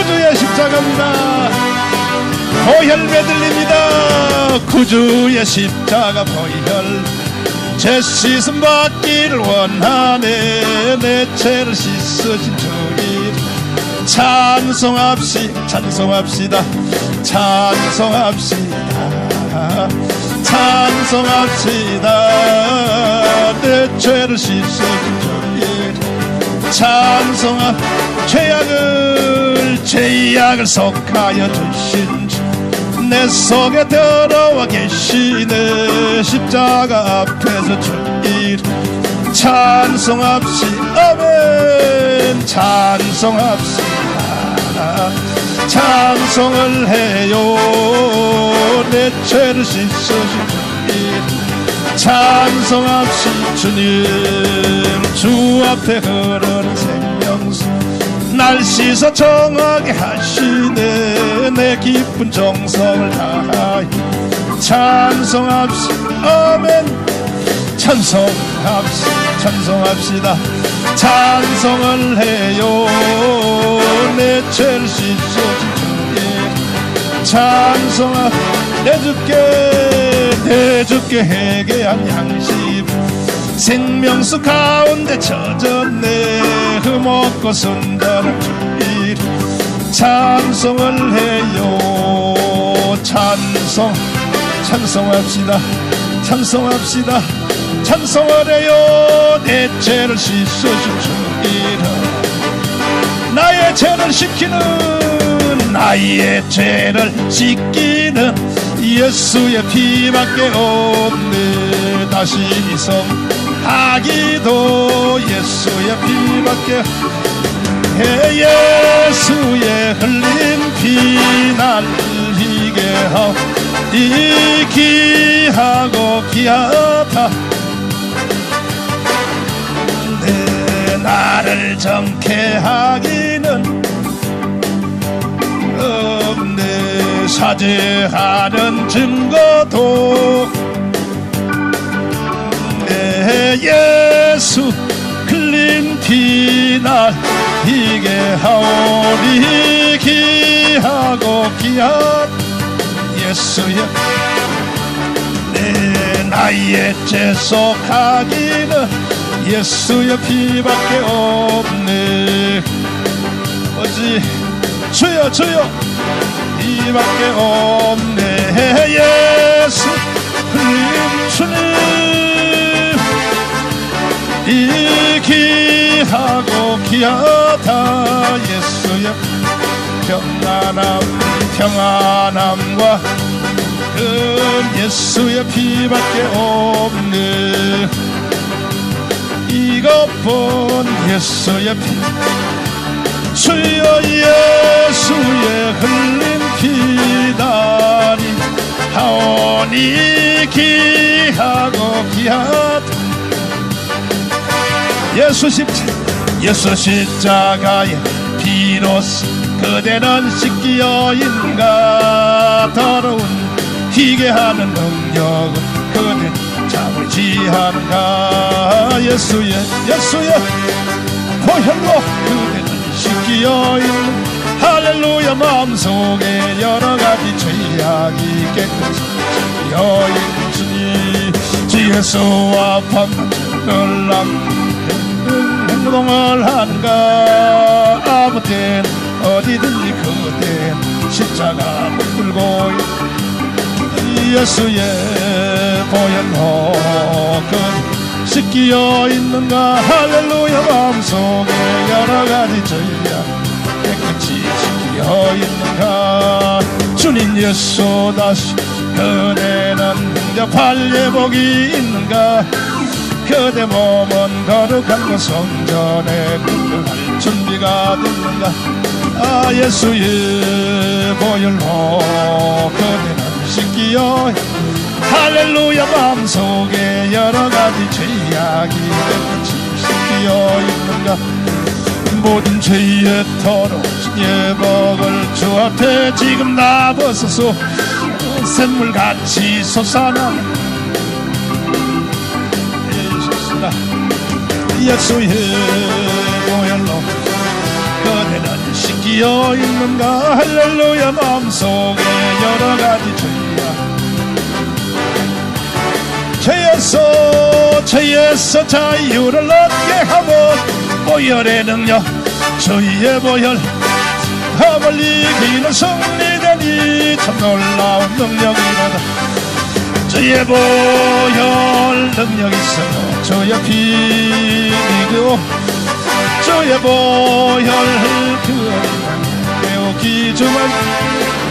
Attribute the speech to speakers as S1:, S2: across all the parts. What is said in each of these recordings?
S1: 구주의 십자가입니다. 보혈 매들립니다. 구주의 십자가 보혈. 제 씻음 받기를 원하네. 내 죄를 씻으신 주님 찬송합시 찬송합시다. 찬송합시다. 찬송합시다. 내 죄를 씻으신 주님 찬송하 죄악을 죄악을 속하여 주신 주내 속에 들어와 계시네. 십자가 앞에서 주일 찬송합시. 아멘. 찬송합시다 찬송을 해요. 내 죄를 씻으신 주일. 찬송합시. 주님 주 앞에 생명수 날 씻어 정하게 하시네. 내 기쁜 정성을 다하여 찬송합시 아멘. 찬송합시 찬송합시다. 찬송을 해요. 내 죄를 씻어준 주님 찬송하 내 주께 내 주께 회개한 양심 생명수 가운데 젖었네. 흠없고 순전한 주일. 찬송을 해요. 찬송. 찬송합시다. 찬송합시다. 찬송을 해요. 내 죄를 씻어준 주일 나의 죄를 씻기는 나의 죄를 씻기는 예수의 피밖에 없네. 다시 이성 하기도 예수의 피밖에 해 예수의 흘린 피날 흘리게 하오. 이 귀하고 귀하다 내 나를 정케 하기는 없네. 사죄하는 증거도 날 이게 하오리 귀하고 귀한 예수의 내 나의 죄 속하기는 예수의 피밖에 없네. 어찌 주여 주여 이밖에 없네 귀하고 귀하다 예수여. 평안함 평안함과 그 예수의 피밖에 없네 이것뿐 예수의 피. 주여 예수의 흘린 피다니 하오니 귀하고 귀하다 예수 십자 예수 십자가의 피로써 그대는 씻기어인가 더러운 희게 하는 능력은 그대 잠을 지하는가? 예수의 예수의 보혈로 그대는 씻기어있는 할렐루야 마음속에 여러 가지 죄악이 깨끗이 주 예수와 밤낮을 남 행동을 하는가? 아무 땐 어디든지 그땐 십자가 붙들고 예수의 보혈로 그 씻기어 있는가? 할렐루야 마음속에 여러 가지 죄악 깨끗이 씻기어 있는가? 주님 예수 다시 그대는 흥접할 예복이 있는가 그대 몸은 거룩한 그 성전에 그할 준비가 됐는가 아 예수의 보혈로 그대는 씻기어 할렐루야 마음속에 여러 가지 죄악이 깨끗이 씻기어 있는가? 모든 죄의 더러운 예복을 주 앞에 지금 나 벗어서 샘물같이 솟아나 예수의 보혈로 그대는 씻기어 있는가? 할렐루야 마음속에 여러 가지 죄야 죄에서 죄에서 자유를 얻게 하고 보혈의 능력 주의 보혈 함을 이기는 승리되니 참 놀라운 능력이로다 주의 보혈 능력 있어 피 이고 주의 보혈 그 깨우기 주만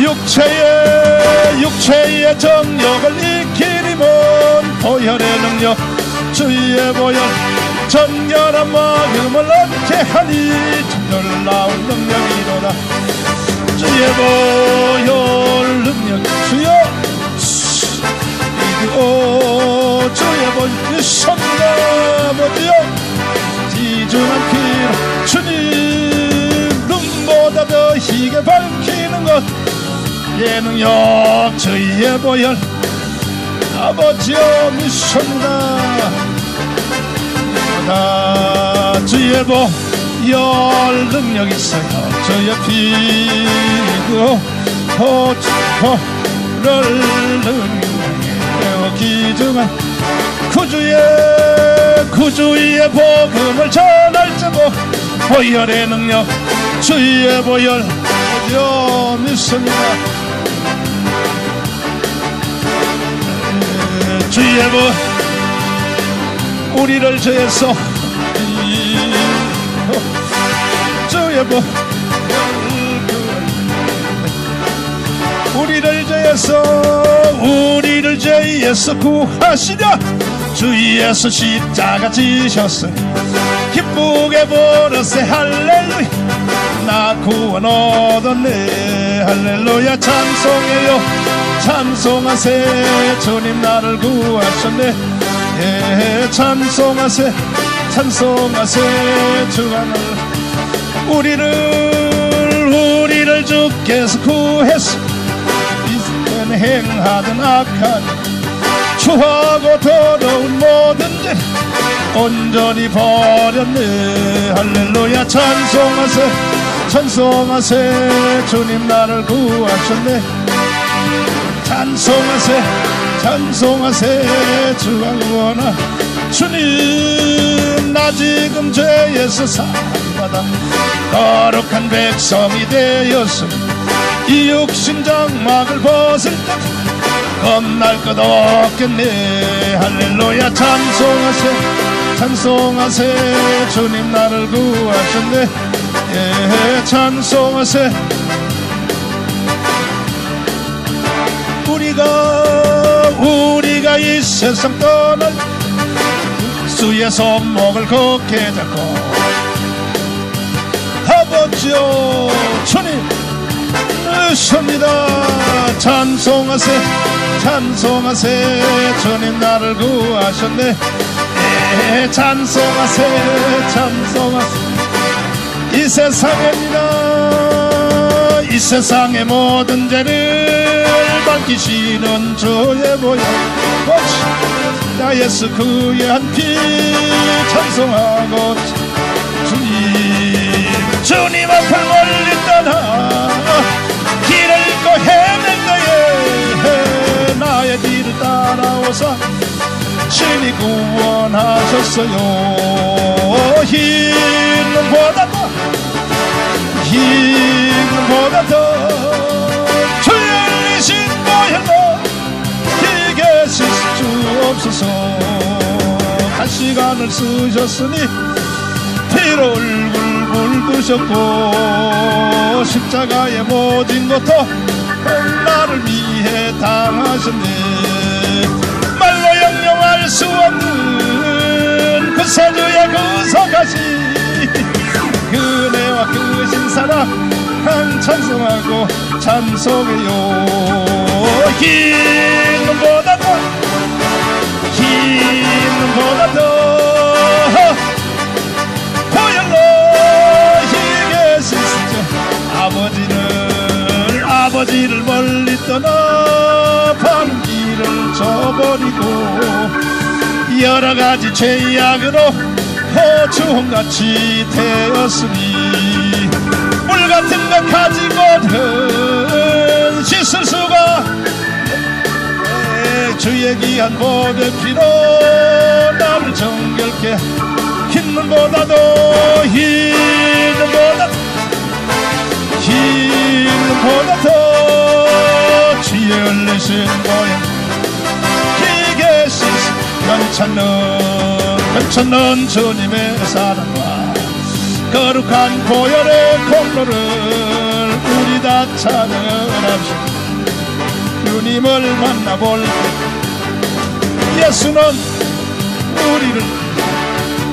S1: 육체의 육체의 정욕을 익히리면 보혈의 능력 주의 보혈 정결한 마음을 얻게 하니 참 놀라운 능력이로다. 주의 보혈 능력 주여. 주 의 보혈 성령 아버지여 지중한 피로 주님 눈보다 더 희게 밝히는 것. 예능력 주의 보혈 아버지여 미션이다. 나 주의 보혈 능력 있어요. 주의 피고 호를 능력에 기중한 구주의 구주의 복음을 전할 자고 보혈의 능력 주의 보혈 여 믿습니다. 주의 보 우리를 죄에서 주의 보 우리를 죄에서 우리를 죄에서 구하시려 주의에서 십자가 지셨으니 기쁘게 보르세 할렐루야. 나 구원 얻었네 할렐루야. 찬송해요. 찬송하세 주님 나를 구하셨네. 예 찬송하세 찬송하세 주가 나를 우리를 우리를 주께서 구했어. 이젠 행하던 악한 추하고 더러운 모든 죄 온전히 버렸네. 할렐루야. 찬송하세 찬송하세. 주님 나를 구하셨네. 찬송하세 찬송하세. 주가 구원하. 주님 나 지금 죄에서 사받아 거룩한 백성이 되었음. 이 육신 장막을 벗을 때 겁날 것 없겠네. 할렐루야. 찬송하세 찬송하세. 주님 나를 구하셨네. 예 찬송하세. 우리가 우리가 이 세상 떠날 수의 손목을 걷게 잡고 아버지여 주님. 으십니다 찬송하세 찬송하세. 주님 나를 구하셨네. 예, 찬송하세 찬송하세. 이 세상입니다. 이 세상의 모든 죄를 밝히시는 주의 보혈. 나 예수 그의 한피 찬송하고 주님 주님 앞을 멀리 떠나 따라오사 신이 구원하셨어요. 힘보다 더 힘보다 더 주의 흘리신 보혈로 길게 쓰실 수 없어서 한 시간을 쓰셨으니 피로 울굴 물드셨고 십자가의 모진 것도 나를 위해 당하셨네 수 없는 그 세주의 그 성가시 그네와 그 신 사랑 한 찬송하고 찬송해요. 힘보다 더 힘보다 더 보혈로 힘에 쓰시죠 아버지는 아버지를 멀리 떠나 바른 길을 저버리고 여러 가지 죄악으로 호충같이 되었으니 물 같은 것 가지고는 씻을 수가 주의 귀한 모든 피로 나를 정결케 힘보다도 힘 괜찮는 괜찮는 주님의 사랑과 거룩한 보혈의 공로를 우리 다 찬양합시다. 주님을 만나볼 때 예수는 우리를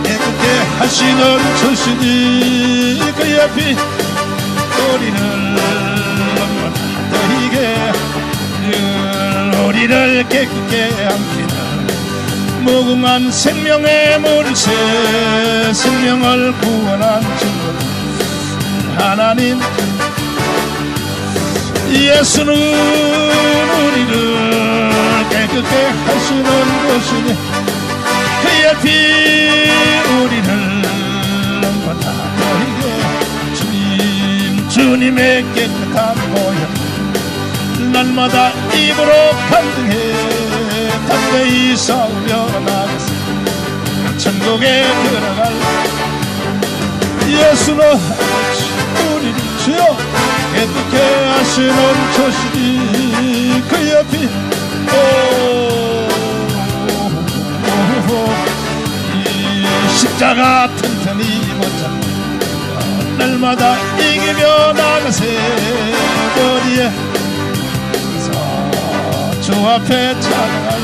S1: 깨끗게 하시는 주시니 그의 피 우리를 늘 우리를 깨끗게 함기는 무궁한 생명의 물새 생명을 구원한 주 하나님 예수는 우리를 깨끗게 하시는 것이니 그의 피 우리를 넘보다 너에게 주님 주님의 깨끗한 보혈 날마다 입으로 간증해 담대히 싸우며 나가서 천국에 들어갈 예수는 우리를 주여 깨끗게 하시는 그의 피 오, 이 십자가 튼튼히 못잡고 날마다 이기며 나가세 거리에 서주 앞에 찬양할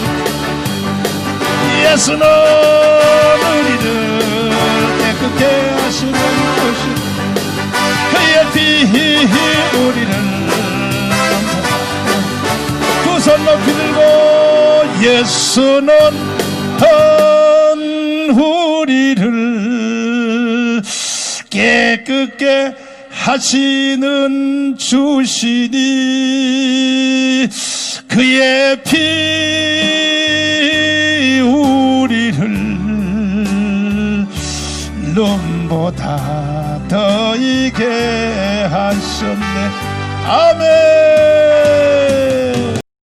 S1: 예수는 우리를 깨끗게 하시는 것이 그의 피 우리를 두 손 높이 들고 예수는 한 우리를 깨끗게 하시는 주시니 그의 피 우리를 눈보다 더 이게 하셨네. 아멘